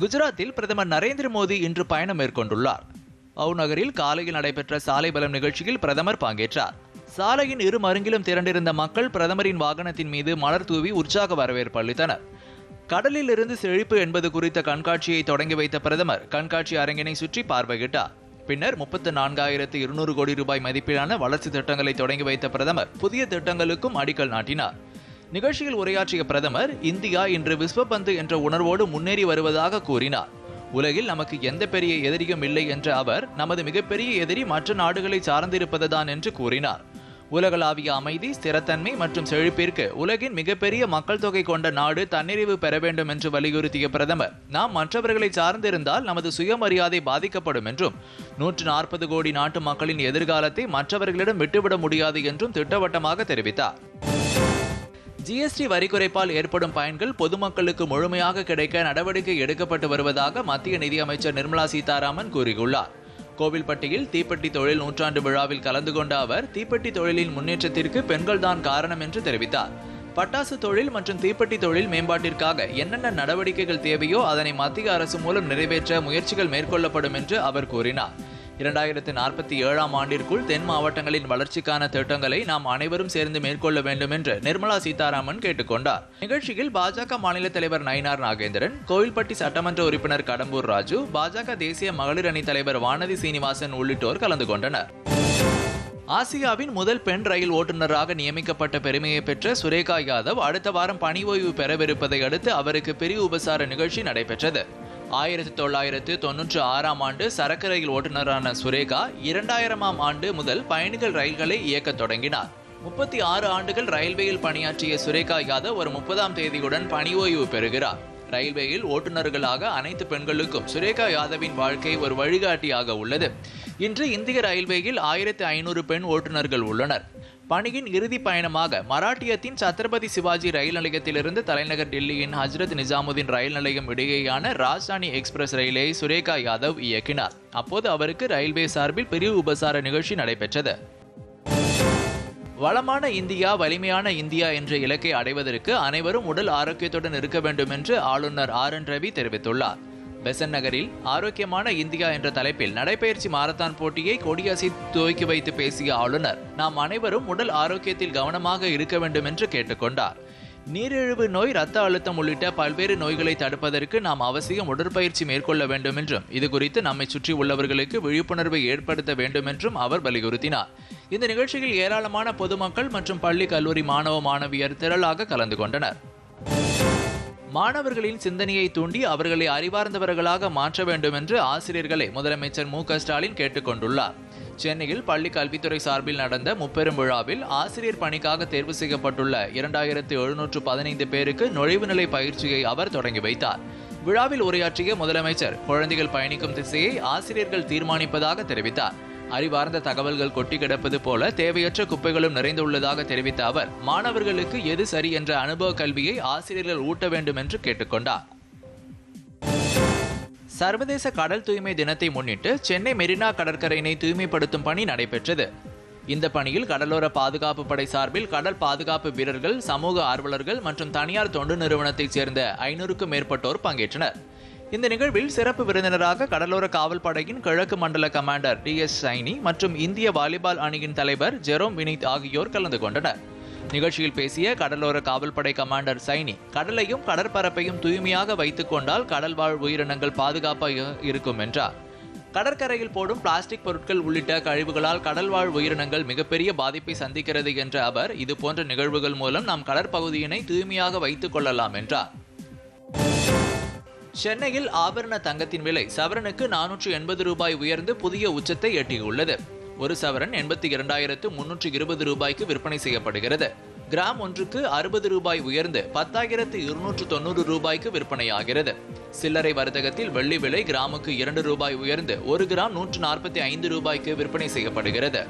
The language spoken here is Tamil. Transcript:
குஜராத்தில் பிரதமர் நரேந்திர மோடி இன்று பயணம் மேற்கொண்டுள்ளார். அவு நகரில் காலையில் நடைபெற்ற சாலை பலம் நிகழ்ச்சியில் பிரதமர் பங்கேற்றார். சாலையின் இரு மருங்கிலும் திரண்டிருந்த மக்கள் பிரதமரின் வாகனத்தின் மீது மலர் தூவி உற்சாக வரவேற்பு அளித்தனர். கடலில் இருந்து செழிப்பு என்பது குறித்த கண்காட்சியை தொடங்கி வைத்த பிரதமர் கண்காட்சி அரங்கினை சுற்றி பார்வையிட்டார். பின்னர் முப்பத்து நான்காயிரத்து இருநூறு கோடி ரூபாய் மதிப்பிலான வளர்ச்சி திட்டங்களை தொடங்கி வைத்த பிரதமர் புதிய திட்டங்களுக்கும் அடிக்கல் நாட்டினார். நிகழ்ச்சியில் உரையாற்றிய பிரதமர் இந்தியா இன்று விஸ்வபந்து என்ற உணர்வோடு முன்னேறி வருவதாக கூறினார். உலகில் நமக்கு எந்த பெரிய எதிரியும் இல்லை என்ற அவர் நமது மிகப்பெரிய எதிரி மற்ற நாடுகளை சார்ந்திருப்பதுதான் என்று கூறினார். உலகளாவிய அமைதி ஸ்திரத்தன்மை மற்றும் செழிப்பிற்கு உலகின் மிகப்பெரிய மக்கள் தொகை கொண்ட நாடு தன்னிறைவு பெற வேண்டும் என்று வலியுறுத்திய பிரதமர் நாம் மற்றவர்களை சார்ந்திருந்தால் நமது சுயமரியாதை பாதிக்கப்படும் என்றும் நூற்று நாற்பது கோடி நாட்டு மக்களின் எதிர்காலத்தை மற்றவர்களிடம் விட்டுவிட முடியாது என்றும் திட்டவட்டமாக தெரிவித்தார். ஜிஎஸ்டி வரி குறைப்பால் ஏற்படும் பயன்கள் பொதுமக்களுக்கு முழுமையாக கிடைக்க நடவடிக்கை எடுக்கப்பட்டு வருவதாக மத்திய நிதியமைச்சர் நிர்மலா சீதாராமன் கூறியுள்ளார். கோவில்பட்டியில் தீப்பெட்டி தொழில் நூற்றாண்டு விழாவில் கலந்து கொண்ட அவர் தீப்பெட்டி தொழிலின் முன்னேற்றத்திற்கு பெண்கள்தான் காரணம் என்று தெரிவித்தார். பட்டாசு தொழில் மற்றும் தீப்பெட்டி தொழில் மேம்பாட்டிற்காக என்னென்ன நடவடிக்கைகள் தேவையோ அதனை மத்திய அரசு மூலம் நிறைவேற்ற முயற்சிகள் மேற்கொள்ளப்படும் என்று அவர் கூறினார். இரண்டாயிரத்து நாற்பத்தி ஏழாம் ஆண்டிற்குள் தென் மாவட்டங்களின் வளர்ச்சிக்கான திட்டங்களை நாம் அனைவரும் சேர்ந்து மேற்கொள்ள வேண்டும் என்று நிர்மலா சீதாராமன் கேட்டுக்கொண்டார். நிகழ்ச்சியில் பாஜக மாநில தலைவர் நயினார் நாகேந்திரன் கோயில்பட்டி சட்டமன்ற உறுப்பினர் கடம்பூர் ராஜு பாஜக தேசிய மகளிர் அணி தலைவர் வானதி சீனிவாசன் உள்ளிட்டோர் கலந்து கொண்டனர். ஆசியாவின் முதல் பெண் ரயில் ஓட்டுநராக நியமிக்கப்பட்ட பெருமையை பெற்ற சுரேகா யாதவ் அடுத்த வாரம் பணி ஓய்வு பெறவிருப்பதை அடுத்து அவருக்கு பெரிய உபசார நிகழ்ச்சி நடைபெற்றது. ஆயிரத்தி தொள்ளாயிரத்து தொன்னூற்றி ஆறாம் ஆண்டு சரக்கு ரயில் ஓட்டுநரான சுரேகா இரண்டாயிரமாம் ஆண்டு முதல் பயணிகள் ரயில்களை இயக்கத் தொடங்கினார். முப்பத்தி ஆறு ஆண்டுகள் ரயில்வேயில் பணியாற்றிய சுரேகா யாதவ் ஒரு முப்பதாம் தேதியுடன் பணி ஓய்வு பெறுகிறார். ரயில்வேயில் ஓட்டுநர்களாக அனைத்து பெண்களுக்கும் சுரேகா யாதவின் வாழ்க்கை ஒரு வழிகாட்டியாக உள்ளது. இன்று இந்திய ரயில்வேயில் ஆயிரத்தி ஐநூறு பெண் ஓட்டுநர்கள் உள்ளனர். பணியின் இறுதி பயணமாக மராட்டியத்தின் சத்ரபதி சிவாஜி ரயில் நிலையத்திலிருந்து தலைநகர் டெல்லியின் ஹஜ்ரத் நிஜாமுதீன் ரயில் நிலையம் இடையேயான ராஜ்தானி எக்ஸ்பிரஸ் ரயிலை சுரேகா யாதவ் இயக்கினார். அப்போது அவருக்கு ரயில்வே சார்பில் பிரிவு உபசார நிகழ்ச்சி நடைபெற்றது. வளமான இந்தியா வலிமையான இந்தியா என்ற இலக்கை அடைவதற்கு அனைவரும் உடல் ஆரோக்கியத்துடன் இருக்க வேண்டும் என்று ஆளுநர் ஆர் என் ரவி தெரிவித்துள்ளார். பெசன் நகரில் ஆரோக்கியமான இந்தியா என்ற தலைப்பில் நடைபயிற்சி மாரத்தான் போட்டியை கொடியசி துவக்கி வைத்து பேசிய ஆளுநர் நாம் அனைவரும் உடல் ஆரோக்கியத்தில் கவனமாக இருக்க வேண்டும் என்று கேட்டுக்கொண்டார் நீரிழிவு நோய் இரத்த அழுத்தம் உள்ளிட்ட பல்வேறு நோய்களை தடுப்பதற்கு நாம் அவசியம் உடற்பயிற்சி மேற்கொள்ள வேண்டும் என்றும் இது குறித்து நம்மை சுற்றி உள்ளவர்களுக்கு விழிப்புணர்வை ஏற்படுத்த வேண்டும் என்றும் அவர் வலியுறுத்தினார். இந்த நிகழ்ச்சியில் ஏராளமான பொதுமக்கள் மற்றும் பள்ளி கல்லூரி மாணவ மாணவியர் திரளாக கலந்து கொண்டனர். மாணவர்களின் சிந்தனையை தூண்டி அவர்களை அறிவார்ந்தவர்களாக மாற்ற வேண்டும் என்று ஆசிரியர்களை முதலமைச்சர் மு க ஸ்டாலின் கேட்டுக்கொண்டுள்ளார். சென்னையில் பள்ளி கல்வித்துறை சார்பில் நடந்த முப்பெரும் விழாவில் ஆசிரியர் பணிக்காக தேர்வு செய்யப்பட்டுள்ள இரண்டாயிரத்து எழுநூற்று பதினைந்து பேருக்கு நுழைவுநிலை பயிற்சியை அவர் தொடங்கி வைத்தார். விழாவில் உரையாற்றிய முதலமைச்சர் குழந்தைகள் பயணிக்கும் திசையை ஆசிரியர்கள் தீர்மானிப்பதாக தெரிவித்தார். அறிவார்ந்த தகவல்கள் கொட்டி கிடப்பது போல தேவையற்ற குப்பைகளும் நிறைந்துள்ளதாக தெரிவித்த அவர் மாணவர்களுக்கு எது சரி என்ற அனுபவ கல்வியை ஆசிரியர்கள் ஊட்ட வேண்டும் என்று கேட்டுக்கொண்டார். சர்வதேச கடல் தூய்மை தினத்தை முன்னிட்டு சென்னை மெரினா கடற்கரையினை தூய்மைப்படுத்தும் பணி நடைபெற்றது. இந்த பணியில் கடலோர பாதுகாப்பு படை சார்பில் கடல் பாதுகாப்பு வீரர்கள் சமூக ஆர்வலர்கள் மற்றும் தனியார் தொண்டு நிறுவனத்தைச் சேர்ந்த ஐநூறுக்கும் மேற்பட்டோர் பங்கேற்றனர். இந்த நிகழ்வில் சிறப்பு விருந்தினராக கடலோர காவல் படையின் கிழக்கு மண்டல கமாண்டர் டி எஸ் சைனி மற்றும் இந்திய வாலிபால் அணியின் தலைவர் ஜெரோம் வினித் ஆகியோர் கலந்து கொண்டனர். நிகழ்ச்சியில் பேசிய கடலோர காவல்படை கமாண்டர் சைனி கடலையும் கடற்பரப்பையும் தூய்மையாக வைத்துக் கொண்டால் கடல் வாழ் உயிரினங்கள் பாதுகாப்பாக இருக்கும் என்றார். கடற்கரையில் போடும் பிளாஸ்டிக் பொருட்கள் உள்ளிட்ட கழிவுகளால் கடல்வாழ் உயிரினங்கள் மிகப்பெரிய பாதிப்பை சந்திக்கிறது என்ற அவர் இது போன்ற நிகழ்வுகள் மூலம் நாம் கடற்பகுதியினை தூய்மையாக வைத்துக் கொள்ளலாம் என்றார். சென்னையில் ஆபரண தங்கத்தின் விலை சவரனுக்கு நானூற்று எண்பது ரூபாய் உயர்ந்து புதிய உச்சத்தை எட்டியுள்ளது. ஒரு சவரன் எண்பத்தி இரண்டாயிரத்து முன்னூற்று இருபது ரூபாய்க்கு விற்பனை செய்யப்படுகிறது. கிராம் ஒன்றுக்கு அறுபது ரூபாய் உயர்ந்து பத்தாயிரத்து இருநூற்று தொண்ணூறு ரூபாய்க்கு விற்பனையாகிறது. சில்லறை வர்த்தகத்தில் வெள்ளி விலை கிராமுக்கு இரண்டு ரூபாய் உயர்ந்து ஒரு கிராம் நூற்று நாற்பத்தி ஐந்து ரூபாய்க்கு விற்பனை செய்யப்படுகிறது.